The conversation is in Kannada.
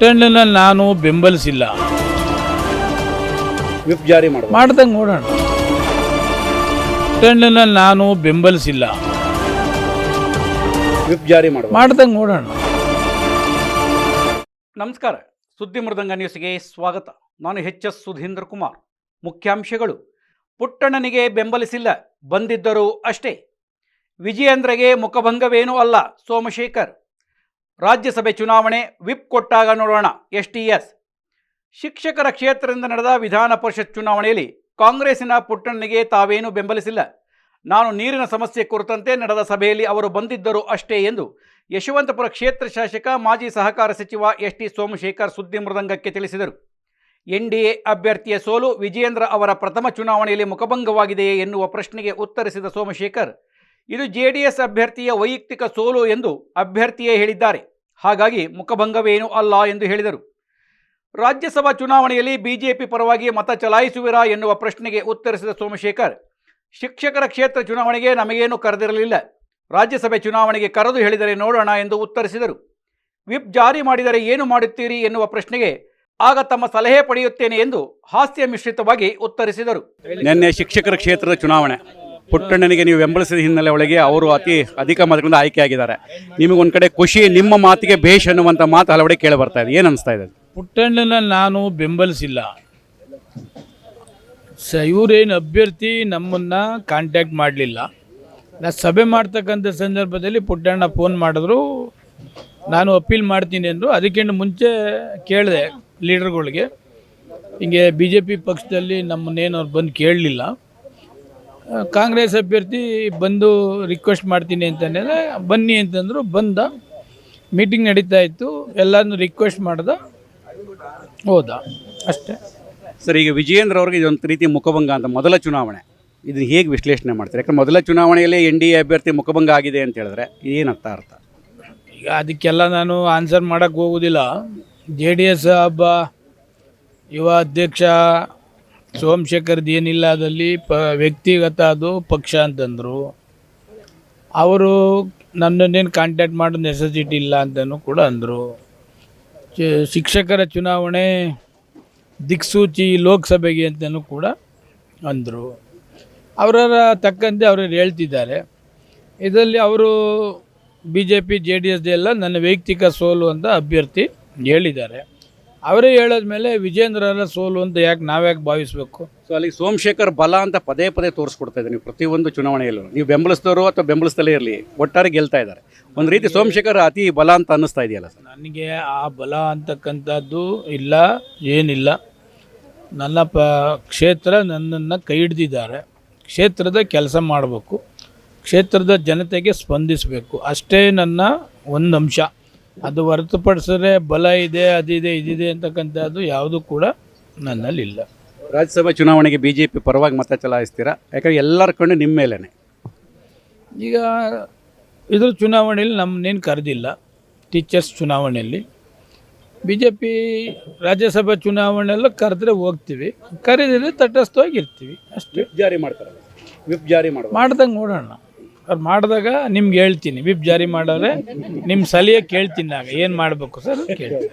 ಪುಟ್ಟಣ್ಣನ ನಾನು ಬೆಂಬಲಿಸಿಲ್ಲ. ವಿಪ್ ಜಾರಿ ಮಾಡಿ ಮಾಡ್ದಂಗೆ ನೋಡೋಣ. ಪುಟ್ಟಣ್ಣನ ನಾನು ಬೆಂಬಲಿಸಿಲ್ಲ. ವಿಪ್ ಜಾರಿ ಮಾಡಿ ಮಾಡ್ದಂಗೆ ನೋಡೋಣ. ನಮಸ್ಕಾರ. ಸುದ್ದಿ ಮೃದಂಗ ನ್ಯೂಸ್ಗೆ ಸ್ವಾಗತ. ನಾನು ಎಚ್ ಎಸ್ ಸುಧೀಂದ್ರ ಕುಮಾರ್. ಮುಖ್ಯಾಂಶಗಳು. ಪುಟ್ಟಣ್ಣನಿಗೆ ಬೆಂಬಲಿಸಿಲ್ಲ. ಬಂದಿದ್ದರು ಅಷ್ಟೇ. ವಿಜಯೇಂದ್ರಗೆ ಮುಖಭಂಗವೇನೂ ಅಲ್ಲ ಸೋಮಶೇಖರ್. ರಾಜ್ಯಸಭೆ ಚುನಾವಣೆ ವಿಪ್ ಕೊಟ್ಟಾಗ ನೋಡೋಣ. ಎಸ್ ಟಿ ಎಸ್ ಶಿಕ್ಷಕರ ಕ್ಷೇತ್ರದಿಂದ ನಡೆದ ವಿಧಾನ ಪರಿಷತ್ ಚುನಾವಣೆಯಲ್ಲಿ ಕಾಂಗ್ರೆಸ್ಸಿನ ಪುಟ್ಟಣ್ಣಿಗೆ ತಾವೇನೂ ಬೆಂಬಲಿಸಿಲ್ಲ. ನಾನು ನೀರಿನ ಸಮಸ್ಯೆ ಕುರಿತಂತೆ ನಡೆದ ಸಭೆಯಲ್ಲಿ ಅವರು ಬಂದಿದ್ದರು ಅಷ್ಟೇ ಎಂದು ಯಶವಂತಪುರ ಕ್ಷೇತ್ರ ಶಾಸಕ, ಮಾಜಿ ಸಹಕಾರ ಸಚಿವ ಎಸ್ ಟಿ ಸೋಮಶೇಖರ್ ಸುದ್ದಿ ಮೃದಂಗಕ್ಕೆ ತಿಳಿಸಿದರು. ಎನ್ ಡಿ ಎ ಅಭ್ಯರ್ಥಿಯ ಸೋಲು ವಿಜಯೇಂದ್ರ ಅವರ ಪ್ರಥಮ ಚುನಾವಣೆಯಲ್ಲಿ ಮುಖಭಂಗವಾಗಿದೆಯೇ ಎನ್ನುವ ಪ್ರಶ್ನೆಗೆ ಉತ್ತರಿಸಿದ ಸೋಮಶೇಖರ್, ಇದು ಜೆಡಿಎಸ್ ಅಭ್ಯರ್ಥಿಯ ವೈಯಕ್ತಿಕ ಸೋಲು ಎಂದು ಅಭ್ಯರ್ಥಿಯೇ ಹೇಳಿದ್ದಾರೆ. ಹಾಗಾಗಿ ಮುಖಭಂಗವೇನೂ ಅಲ್ಲ ಎಂದು ಹೇಳಿದರು. ರಾಜ್ಯಸಭಾ ಚುನಾವಣೆಯಲ್ಲಿ ಬಿಜೆಪಿ ಪರವಾಗಿ ಮತ ಚಲಾಯಿಸುವಿರಾ ಎನ್ನುವ ಪ್ರಶ್ನೆಗೆ ಉತ್ತರಿಸಿದ ಸೋಮಶೇಖರ್, ಶಿಕ್ಷಕರ ಕ್ಷೇತ್ರ ಚುನಾವಣೆಗೆ ನಮಗೇನು ಕರೆದಿರಲಿಲ್ಲ, ರಾಜ್ಯಸಭೆ ಚುನಾವಣೆಗೆ ಕರೆದು ಹೇಳಿದರೆ ನೋಡೋಣ ಎಂದು ಉತ್ತರಿಸಿದರು. ವಿಪ್ ಜಾರಿ ಮಾಡಿದರೆ ಏನು ಮಾಡುತ್ತೀರಿ ಎನ್ನುವ ಪ್ರಶ್ನೆಗೆ ಆಗ ತಮ್ಮ ಸಲಹೆ ಪಡೆಯುತ್ತೇನೆ ಎಂದು ಹಾಸ್ಯ ಮಿಶ್ರಿತವಾಗಿ ಉತ್ತರಿಸಿದರು. ನಿನ್ನೆ ಶಿಕ್ಷಕರ ಕ್ಷೇತ್ರದ ಚುನಾವಣೆ. ಪುಟ್ಟಣ್ಣನಿಗೆ ನೀವು ಬೆಂಬಲಿಸಿದ ಹಿನ್ನೆಲೆ ಒಳಗೆ ಅವರು ಅತಿ ಅಧಿಕ ಮತಗಳಿಂದ ಆಯ್ಕೆಯಾಗಿದ್ದಾರೆ ನಿಮಗೊಂದು ಕಡೆ ಖುಷಿ, ನಿಮ್ಮ ಮಾತಿಗೆ ಭೇಷ್ ಅನ್ನುವಂಥ ಮಾತು ಹಲವಡೆ ಕೇಳಿ ಬರ್ತಾ ಇದೆ. ಏನು ಅನಿಸ್ತಾ ಇದೆ? ಪುಟ್ಟಣ್ಣನ ನಾನು ಬೆಂಬಲಿಸಿಲ್ಲ. ಸ, ಇವರೇನು ಅಭ್ಯರ್ಥಿ ನಮ್ಮನ್ನು ಕಾಂಟ್ಯಾಕ್ಟ್ ಮಾಡಲಿಲ್ಲ. ನಾ ಸಭೆ ಮಾಡ್ತಕ್ಕಂಥ ಸಂದರ್ಭದಲ್ಲಿ ಪುಟ್ಟಣ್ಣ ಫೋನ್ ಮಾಡಿದ್ರು. ನಾನು ಅಪೀಲ್ ಮಾಡ್ತೀನಿ ಅಂದರು. ಅದಕ್ಕಿಂತ ಮುಂಚೆ ಕೇಳಿದೆ ಲೀಡರ್ಗಳಿಗೆ ಹಿಂಗೆ ಬಿ ಜೆ ಪಿ ಪಕ್ಷದಲ್ಲಿ ನಮ್ಮನ್ನೇನು ಅವ್ರು ಬಂದು ಕೇಳಲಿಲ್ಲ. ಕಾಂಗ್ರೆಸ್ ಅಭ್ಯರ್ಥಿ ಬಂದು ರಿಕ್ವೆಸ್ಟ್ ಮಾಡ್ತೀನಿ ಅಂತಂದರೆ ಬನ್ನಿ ಅಂತಂದರು ಬಂದ ಮೀಟಿಂಗ್ ನಡೀತಾ ಇತ್ತು ಎಲ್ಲರನ್ನು ರಿಕ್ವೆಸ್ಟ್ ಮಾಡ್ದ ಹೋದ. ಅಷ್ಟೇ. ಸರ್ ಈಗ ವಿಜಯೇಂದ್ರ ಅವ್ರಿಗೆ ಇದೊಂದು ರೀತಿ ಮುಖಭಂಗ ಅಂತ ಮೊದಲ ಚುನಾವಣೆ. ಇದನ್ನು ಹೇಗೆ ವಿಶ್ಲೇಷಣೆ ಮಾಡ್ತಾರೆ? ಯಾಕಂದ್ರೆ ಮೊದಲ ಚುನಾವಣೆಯಲ್ಲಿ ಎನ್ ಡಿ ಎ ಅಭ್ಯರ್ಥಿ ಮುಖಭಂಗ ಆಗಿದೆ ಅಂತ ಹೇಳಿದ್ರೆ ಏನರ್ಥ ಅರ್ಥ? ಈಗ ಅದಕ್ಕೆಲ್ಲ ನಾನು ಆನ್ಸರ್ ಮಾಡೋಕ್ಕೆ ಹೋಗೋದಿಲ್ಲ. ಜೆ ಡಿ ಎಸ್ ಹಬ್ಬ ಯುವ ಅಧ್ಯಕ್ಷ ಸೋಮಶೇಖರ್ದು ಏನಿಲ್ಲ ಅದಲ್ಲಿ ಪ ವ್ಯಕ್ತಿಗತ ಅದು ಪಕ್ಷ ಅಂತಂದರು. ಅವರು ನನ್ನನ್ನೇನು ಕಾಂಟ್ಯಾಕ್ಟ್ ಮಾಡೋ ನೆಸೆಸಿಟಿ ಇಲ್ಲ ಅಂತಲೂ ಕೂಡ ಅಂದರು. ಶಿಕ್ಷಕರ ಚುನಾವಣೆ ದಿಕ್ಸೂಚಿ ಲೋಕಸಭೆಗೆ ಅಂತಲೂ ಕೂಡ ಅಂದರು. ಅವರ ತಕ್ಕಂತೆ ಅವರು ಹೇಳ್ತಿದ್ದಾರೆ. ಇದರಲ್ಲಿ ಅವರು B J P J D S ಎಲ್ಲ ನನ್ನ ವೈಯಕ್ತಿಕ ಸೋಲು ಅಂತ ಅಭ್ಯರ್ಥಿ ಹೇಳಿದ್ದಾರೆ. ಅವರೇ ಹೇಳೋದ್ಮೇಲೆ ವಿಜೇಂದ್ರರ ಸೋಲು ಅಂತ ಯಾಕೆ ನಾವ್ಯಾಕೆ ಭಾವಿಸಬೇಕು? ಸೊ ಅಲ್ಲಿ ಸೋಮಶೇಖರ್ ಬಲ ಅಂತ ಪದೇ ಪದೇ ತೋರಿಸ್ಕೊಡ್ತಾ ಇದ್ದಾರೆ. ನೀವು ಪ್ರತಿಯೊಂದು ಚುನಾವಣೆಯಲ್ಲೂ. ನೀವು ಬೆಂಬಲಿಸಿದವರು ಅಥವಾ ಬೆಂಬಲಿಸ್ತಲೇ ಇರಲಿ ಒಟ್ಟಾರೆ ಗೆಲ್ತಾ ಇದ್ದಾರೆ. ಒಂದು ರೀತಿ ಸೋಮಶೇಖರ್ ಅತಿ ಬಲ ಅಂತ ಅನ್ನಿಸ್ತಾ ಇದೆಯಲ್ಲ ಸರ್? ನನಗೆ ಆ ಬಲ ಅಂತಕ್ಕಂಥದ್ದು ಇಲ್ಲ ಏನಿಲ್ಲ. ನನ್ನ ಪ ಕ್ಷೇತ್ರ ನನ್ನನ್ನು ಕೈ ಹಿಡ್ದಿದ್ದಾರೆ. ಕ್ಷೇತ್ರದ ಕೆಲಸ ಮಾಡಬೇಕು. ಕ್ಷೇತ್ರದ ಜನತೆಗೆ ಸ್ಪಂದಿಸಬೇಕು. ಅಷ್ಟೇ ನನ್ನ ಒಂದು ಅಂಶ. ಅದು ಹೊರತುಪಡಿಸಿದ್ರೆ ಬಲ ಇದೆ ಅದಿದೆ ಇದಿದೆ ಅಂತಕ್ಕಂಥದ್ದು ಯಾವುದೂ ಕೂಡ ನನ್ನಲ್ಲಿಲ್ಲ. ರಾಜ್ಯಸಭಾ ಚುನಾವಣೆಗೆ ಬಿ ಜೆ ಪಿ ಪರವಾಗಿ ಮತ ಚಲಾಯಿಸ್ತೀರಾ? ಯಾಕಂದ್ರೆ ಎಲ್ಲರ ಕಣ್ಣು ನಿಮ್ಮ ಮೇಲೇ ಈಗ ಇದ್ರ ಚುನಾವಣೆಯಲ್ಲಿ ನಮ್ಮನ್ನೇನು ಕರೆದಿಲ್ಲ ಟೀಚರ್ಸ್ ಚುನಾವಣೆಯಲ್ಲಿ. ಬಿ ಜೆ ಪಿ ರಾಜ್ಯಸಭಾ ಚುನಾವಣೆಲ್ಲ ಕರೆದ್ರೆ ಹೋಗ್ತೀವಿ ಕರೆದಿದ್ರೆ ತಟಸ್ಥವಾಗಿ ಇರ್ತೀವಿ ಅಷ್ಟೇ. ಜಾರಿ ಮಾಡ್ತಾರೆ ವಿಪ್ ಜಾರಿ ಮಾಡ್ತಾರೆ ಮಾಡ್ದಂಗೆ ನೋಡೋಣ. ಅವ್ರು ಮಾಡಿದಾಗ ನಿಮ್ಗೆ ಹೇಳ್ತೀನಿ. ವಿಪ್ ಜಾರಿ ಮಾಡೋರೆ ನಿಮ್ಮ ಸಲಹೆ ಕೇಳ್ತೀನಿ ಆಗ ಏನು ಮಾಡಬೇಕು ಸರ್? ಕೇಳ್ತೀನಿ.